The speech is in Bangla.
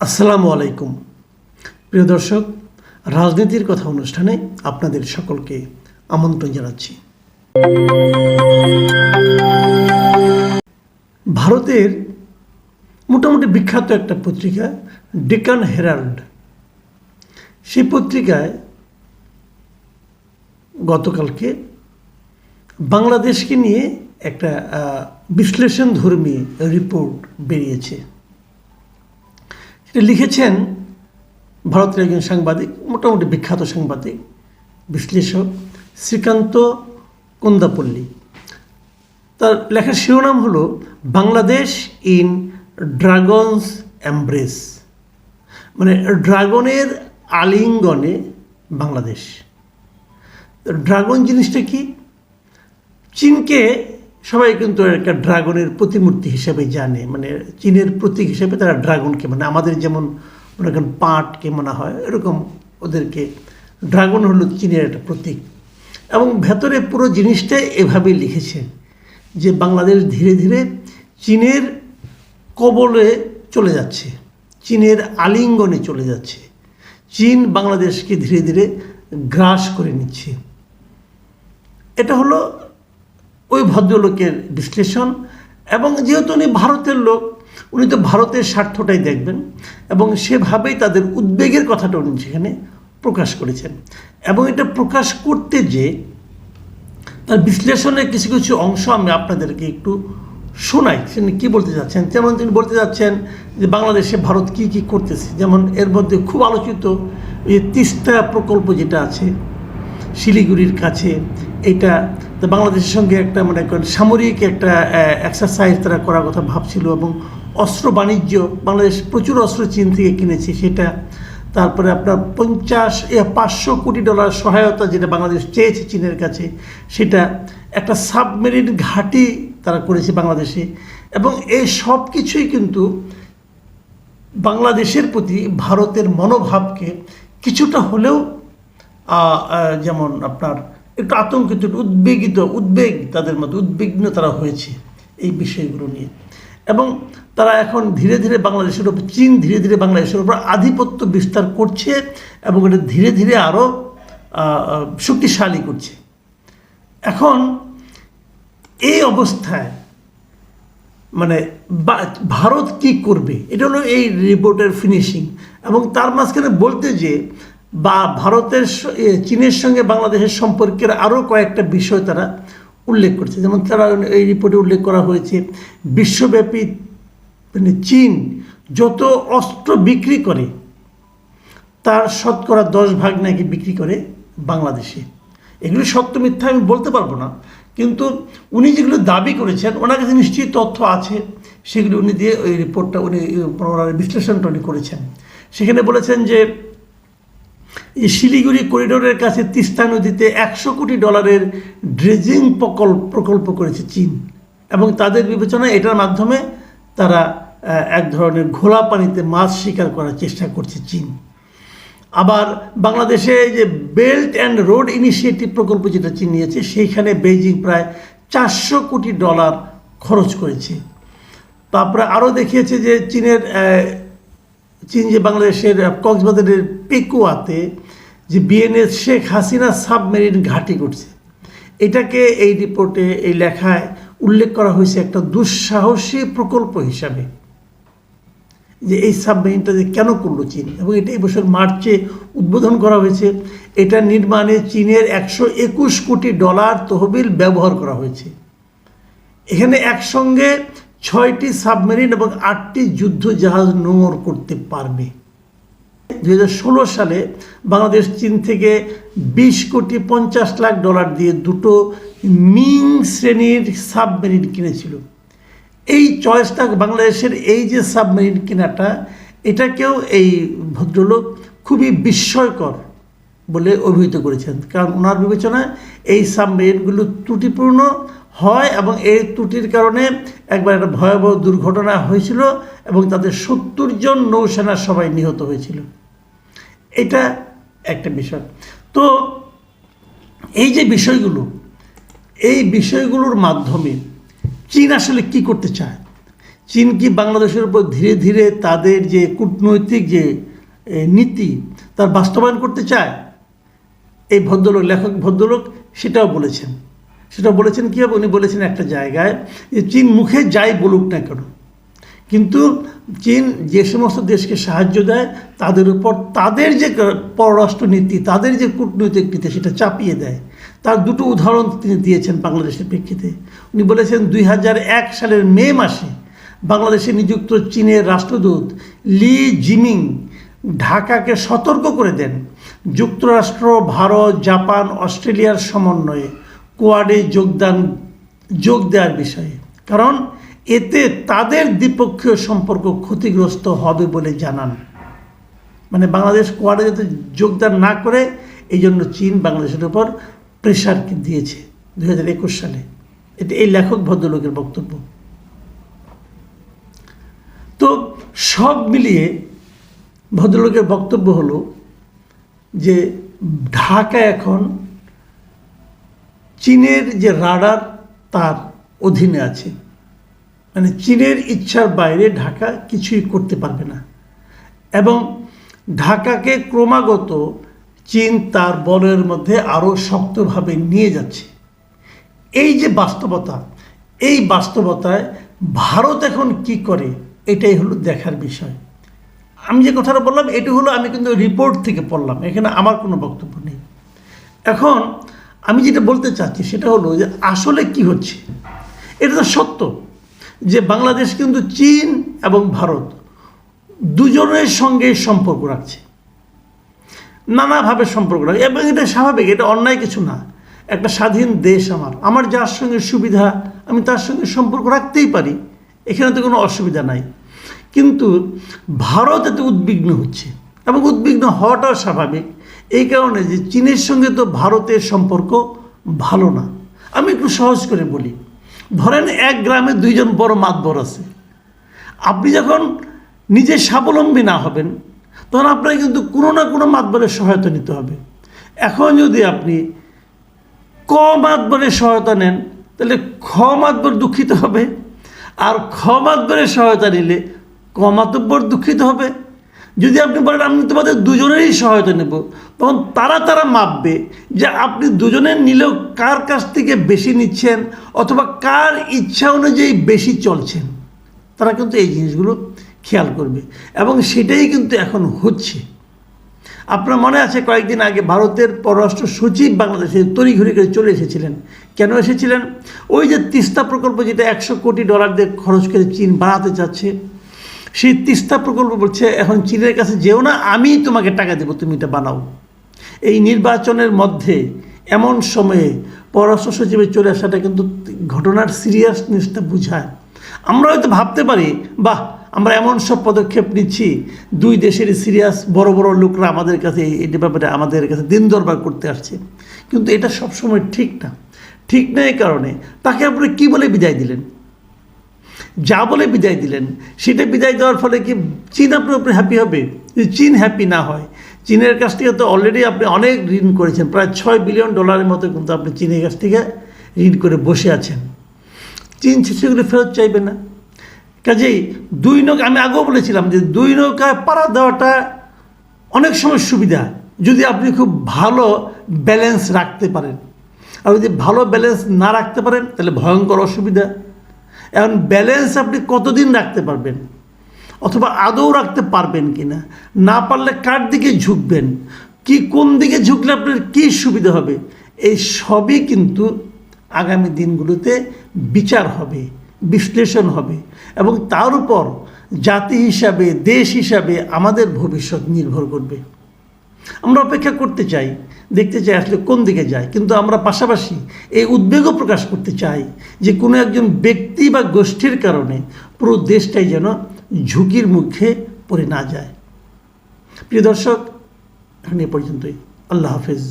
আসসালামু আলাইকুম। প্রিয় দর্শক, রাজনীতির কথা অনুষ্ঠানে আপনাদের সকলকে আমন্ত্রণ জানাচ্ছি। ভারতের মোটামুটি বিখ্যাত একটা পত্রিকা, ডেকান হেরাল্ড। সেই পত্রিকায় গতকালকে বাংলাদেশকে নিয়ে একটা বিশ্লেষণধর্মী রিপোর্ট বেরিয়েছে। লিখেছেন, ভারতের একজন সাংবাদিক, মোটামুটি বিখ্যাত সাংবাদিক, বিশ্লেষক, শ্রীকান্ত কুন্দাপল্লী। তার লেখার শিরোনাম হলো, বাংলাদেশ ইন ড্রাগনস এমব্রেস। মানে ড্রাগনের আলিঙ্গনে বাংলাদেশ। ড্রাগন জিনিসটা কি? চীনকে সবাই কিন্তু একটা ড্রাগনের প্রতিমূর্তি হিসেবে জানে মানে চীনের প্রতীক হিসেবে তারা ড্রাগনকে মানে আমাদের যেমন মনে করেন পাটকে মনে হয়, এরকম ওদেরকে ড্রাগন হলো চীনের একটা প্রতীক। এবং ভেতরে পুরো জিনিসটাই এভাবে লিখেছে যে বাংলাদেশ ধীরে ধীরে চীনের কবলে চলে যাচ্ছে, চীনের আলিঙ্গনে চলে যাচ্ছে, চীন বাংলাদেশকে ধীরে ধীরে গ্রাস করে নিচ্ছে। এটা হলো ওই ভদ্রলোকের বিশ্লেষণ এবং যেহেতু উনি ভারতের লোক, উনি তো ভারতের স্বার্থটাই দেখবেন এবং সেভাবেই তাদের উদ্বেগের কথাটা উনি সেখানে প্রকাশ করেছেন। এবং এটা প্রকাশ করতে যে তার বিশ্লেষণের কিছু কিছু অংশ আমি আপনাদেরকে একটু শোনাই। তিনি কী বলতে চাচ্ছেন? যেমন তিনি বলতে চাচ্ছেন যে বাংলাদেশে ভারত কী কী করতেছে? যেমন এর মধ্যে খুব আলোচিত এই তিস্তা প্রকল্প যেটা আছে, শিলিগুড়ির কাছে, এটা তো বাংলাদেশের সঙ্গে একটা মানে সামরিক একটা এক্সারসাইজ তারা করার কথা ভাবছিল এবং অস্ত্র বাণিজ্য, বাংলাদেশ প্রচুর অস্ত্র চীন থেকে কিনেছে, সেটা তারপরে আপনার পঞ্চাশ পাঁচশো কোটি ডলার সহায়তা যেটা বাংলাদেশ চেয়েছে চীনের কাছে, সেটা একটা সাবমেরিন ঘাঁটি তারা করেছে বাংলাদেশে এবং এই সব কিছুই কিন্তু বাংলাদেশের প্রতি ভারতের মনোভাবকে কিছুটা হলেও যেমন আপনার একটু আতঙ্কিত উদ্বেগিত, উদ্বেগ তাদের মধ্যে, উদ্বিগ্ন তারা হয়েছে এই বিষয়গুলো নিয়ে। এবং তারা এখন ধীরে ধীরে বাংলাদেশের উপর চীন ধীরে ধীরে বাংলাদেশের উপর আধিপত্য বিস্তার করছে এবং এটা ধীরে ধীরে আরও শক্তিশালী করছে। এখন এই অবস্থায় মানে ভারত কি করবে? এটা হলো এই রিপোর্টের ফিনিশিং এবং তার মাঝখানে বলতে যে বা ভারতের চীনের সঙ্গে বাংলাদেশের সম্পর্কের আরও কয়েকটা বিষয় তারা উল্লেখ করছে। যেমন তারা এই রিপোর্টে উল্লেখ করা হয়েছে, বিশ্বব্যাপী মানে চীন যত অস্ত্র বিক্রি করে, তার শতকরা দশ ভাগ নাকি বিক্রি করে বাংলাদেশে। এগুলো সত্য মিথ্যা আমি বলতে পারব না, কিন্তু উনি যেগুলো দাবি করেছেন, ওনার কাছে নিশ্চয়ই তথ্য আছে, সেগুলি উনি দিয়ে ওই রিপোর্টটা উনি বিশ্লেষণটা উনি করেছেন। সেখানে বলেছেন যে শিলিগুড়ি করিডোরের কাছে তিস্তা নদীতে একশো কোটি ডলারের ড্রেজিং প্রকল্প প্রকল্প করেছে চীন এবং তাদের বিবেচনায় এটার মাধ্যমে তারা এক ধরনের ঘোলা পানিতে মাছ শিকার করার চেষ্টা করছে চীন। আবার বাংলাদেশে যে বেল্ট অ্যান্ড রোড ইনিশিয়েটিভ প্রকল্প যেটা চীন নিয়েছে, সেইখানে বেইজিং প্রায় চারশো কোটি ডলার খরচ করেছে। তারপরে আরও দেখিয়েছে যে চীনের চীন যে বাংলাদেশের কক্সবাজারের পেকুয়াতে যে বিএনএস শেখ হাসিনা সাবমেরিন ঘাঁটি করছে, এটাকে এই রিপোর্টে, এই লেখায় উল্লেখ করা হয়েছে একটা দুঃসাহসী প্রকল্প হিসাবে। যে এই সাবমেরিনটা যে কেন করল চীন? এবং এটা এই বছর মার্চে উদ্বোধন করা হয়েছে। এটা নির্মাণে চীনের একশো একুশ কোটি ডলার তহবিল ব্যবহার করা হয়েছে। এখানে একসঙ্গে ছয়টি সাবমেরিন এবং আটটি যুদ্ধ জাহাজ নোঙর করতে পারবে। দু হাজার ষোলো সালে বাংলাদেশ, চীন থেকে বিশ কোটি পঞ্চাশ লাখ ডলার দিয়ে দুটো মিং শ্রেণির সাবমেরিন কিনেছিল। এই চয়েসটা বাংলাদেশের এই যে সাবমেরিন কেনাটা, এটাকেও এই ভদ্রলোক খুবই বিস্ময়কর বলে অভিহিত করেছেন। কারণ ওনার বিবেচনায় এই সাবমেরিনগুলো ত্রুটিপূর্ণ হয় এবং এই ত্রুটির কারণে একবার একটা ভয়াবহ দুর্ঘটনা হয়েছিল এবং তাদের সত্তর জন নৌসেনার সবাই নিহত হয়েছিল। এটা একটা বিষয়। তো এই যে বিষয়গুলো, এই বিষয়গুলোর মাধ্যমে চীন আসলে কি করতে চায়? চীন কি বাংলাদেশের উপর ধীরে ধীরে তাদের যে কূটনৈতিক যে নীতি, তার বাস্তবায়ন করতে চায়? এই ভদ্রলোক, লেখক ভদ্রলোক সেটাও বলেছেন। সেটা বলেছেন কী হবে? উনি বলেছেন একটা জায়গায় যে চীন মুখে যাই বলুক না কেন, কিন্তু চীন যে সমস্ত দেশকে সাহায্য দেয়, তাদের উপর তাদের যে পররাষ্ট্রনীতি, তাদের যে কূটনৈতিক নীতি, সেটা চাপিয়ে দেয়। তার দুটো উদাহরণ তিনি দিয়েছেন বাংলাদেশের প্রেক্ষিতে। উনি বলেছেন, দুই সালের মে মাসে বাংলাদেশে নিযুক্ত চীনের রাষ্ট্রদূত লি জিমিং ঢাকাকে সতর্ক করে দেন যুক্তরাষ্ট্র, ভারত, জাপান, অস্ট্রেলিয়ার সমন্বয়ে। কোয়াডে যোগদান, যোগ দেওয়ার বিষয়ে। কারণ এতে তাদের দ্বিপক্ষীয় সম্পর্ক ক্ষতিগ্রস্ত হবে বলে জানান। মানে বাংলাদেশ কোয়াডে যাতে যোগদান না করে এই জন্য চীন বাংলাদেশের উপর প্রেশার দিয়েছে দু হাজার একুশ সালে। এটা এই লেখক ভদ্রলোকের বক্তব্য। তো সব মিলিয়ে ভদ্রলোকের বক্তব্য হলো যে ঢাকা এখন চীনের যে রাডার তার অধীনে আছে। মানে চীনের ইচ্ছার বাইরে ঢাকা কিছুই করতে পারবে না। এবং ঢাকাকে ক্রমাগত চীন তার বলের মধ্যে আরও শক্তভাবে নিয়ে যাচ্ছে। এই যে বাস্তবতা, এই বাস্তবতায় ভারত এখন কি করে, এটাই হলো দেখার বিষয়। আমি যে কথাটা বললাম এটি হলো আমি কিন্তু রিপোর্ট থেকে পড়লাম, এখানে আমার কোনো বক্তব্য নেই। এখন আমি যেটা বলতে চাচ্ছি সেটা হলো যে আসলে কি হচ্ছে? এটা তো সত্য যে বাংলাদেশ কিন্তু চীন এবং ভারত দুজনের সঙ্গে সম্পর্ক রাখছে। নানাভাবে সম্পর্ক রাখে এবং এটা স্বাভাবিক, এটা অন্যায় কিছু না। একটা স্বাধীন দেশ আমার। আমার যার সঙ্গে সুবিধা, আমি তার সঙ্গে সম্পর্ক রাখতেই পারি। এখানে তো কোনো অসুবিধা নাই। কিন্তু ভারত এতে উদ্বিগ্ন হচ্ছে। এবং উদ্বিগ্ন হওয়াটাও স্বাভাবিক। এই কারণে যে চীনের সঙ্গে তো ভারতের সম্পর্ক ভালো না। আমি একটু সহজ করে বলি। ধরেন এক গ্রামে দুইজন বড় মাতবর আছে। আপনি যখন নিজে স্বাবলম্বী না হবেন, তখন আপনাকে কিন্তু কোনো না কোনো মাতবরের সহায়তা নিতে হবে। এখন যদি আপনি ক মাতবরের সহায়তা নেন, তাহলে খ মাতবর দুঃখিত হবে। আর খ মাতবরের সহায়তা নিলে ক দুঃখিত হবে। যদি আপনি বলেন, আমি তোমাদের দুজনেরই সহায়তা নেব, তখন তারা তারা মাপবে যে আপনি দুজনের নিলেও কার কাছ থেকে বেশি নিচ্ছেন অথবা কার ইচ্ছা অনুযায়ী বেশি চলছেন। তারা কিন্তু এই জিনিসগুলো খেয়াল করবে এবং সেটাই কিন্তু এখন হচ্ছে। আপনার মনে আছে, কয়েকদিন আগে ভারতের পররাষ্ট্র সচিব বাংলাদেশে তড়িঘড়ি করে চলে এসেছিলেন। কেন এসেছিলেন? ওই যে তিস্তা প্রকল্প, যেটা একশো কোটি ডলার দিয়ে খরচ করে চীন বাড়াতে চাচ্ছে সেই তিস্তা প্রকল্প বলছে, এখন চীনের কাছে যেও না, আমি তোমাকে টাকা দেবো, তুমি এটা বানাও। এই নির্বাচনের মধ্যে এমন সময়ে পররাষ্ট্র সচিবের চলে আসাটা কিন্তু ঘটনার সিরিয়াসনেসটা বোঝায়। আমরা হয়তো ভাবতে পারি, বাহ, আমরা এমন সব পদক্ষেপ নিচ্ছি, দুই দেশের সিরিয়াস বড় বড় লোকরা আমাদের কাছে এই ব্যাপারে আমাদের কাছে দিন দরবার করতে আসছে। কিন্তু এটা সবসময় ঠিক না। ঠিক না এই কারণে তাকে আপনি কী বলে বিদায় দিলেন? যা বলে বিদায় দিলেন, সেটা বিদায় দেওয়ার ফলে কি চীন আপনার উপরে হ্যাপি হবে? যদি চীন হ্যাপি না হয়, চীনের কাছ থেকে তো অলরেডি আপনি অনেক ঋণ করেছেন, প্রায় ছয় বিলিয়ন ডলারের মতো কিন্তু আপনি চীনের কাছ থেকে ঋণ করে বসে আছেন। চীন সেগুলো ফেরত চাইবে না। কাজেই দুই নৌকা, আমি আগেও বলেছিলাম যে দুই নৌকায় পাড়া দেওয়াটা অনেক সময় সুবিধা, যদি আপনি খুব ভালো ব্যালেন্স রাখতে পারেন। আর যদি ভালো ব্যালেন্স না রাখতে পারেন, তাহলে ভয়ঙ্কর অসুবিধা। এখন ব্যালেন্স আপনি কতদিন রাখতে পারবেন? অথবা আদৌ রাখতে পারবেন কি না না পারলে কার দিকে ঝুঁকবেন? কি কোন দিকে ঝুঁকলে আপনার কী সুবিধা হবে? এই সবই কিন্তু আগামী দিনগুলোতে বিচার হবে, বিশ্লেষণ হবে এবং তার উপর জাতি হিসাবে, দেশ হিসাবে আমাদের ভবিষ্যৎ নির্ভর করবে। আমরা অপেক্ষা করতে চাই, দেখতে চাই আসলে কোন দিকে যায়। কিন্তু আমরা পাশাপাশি এই উদ্বেগও প্রকাশ করতে চাই যে কোনো একজন ব্যক্তি বা গোষ্ঠীর কারণে পুরো দেশটাই যেন ঝুঁকির মুখে পড়ে না যায়। প্রিয় দর্শক, এখন এ পর্যন্তই। আল্লাহ হাফেজ।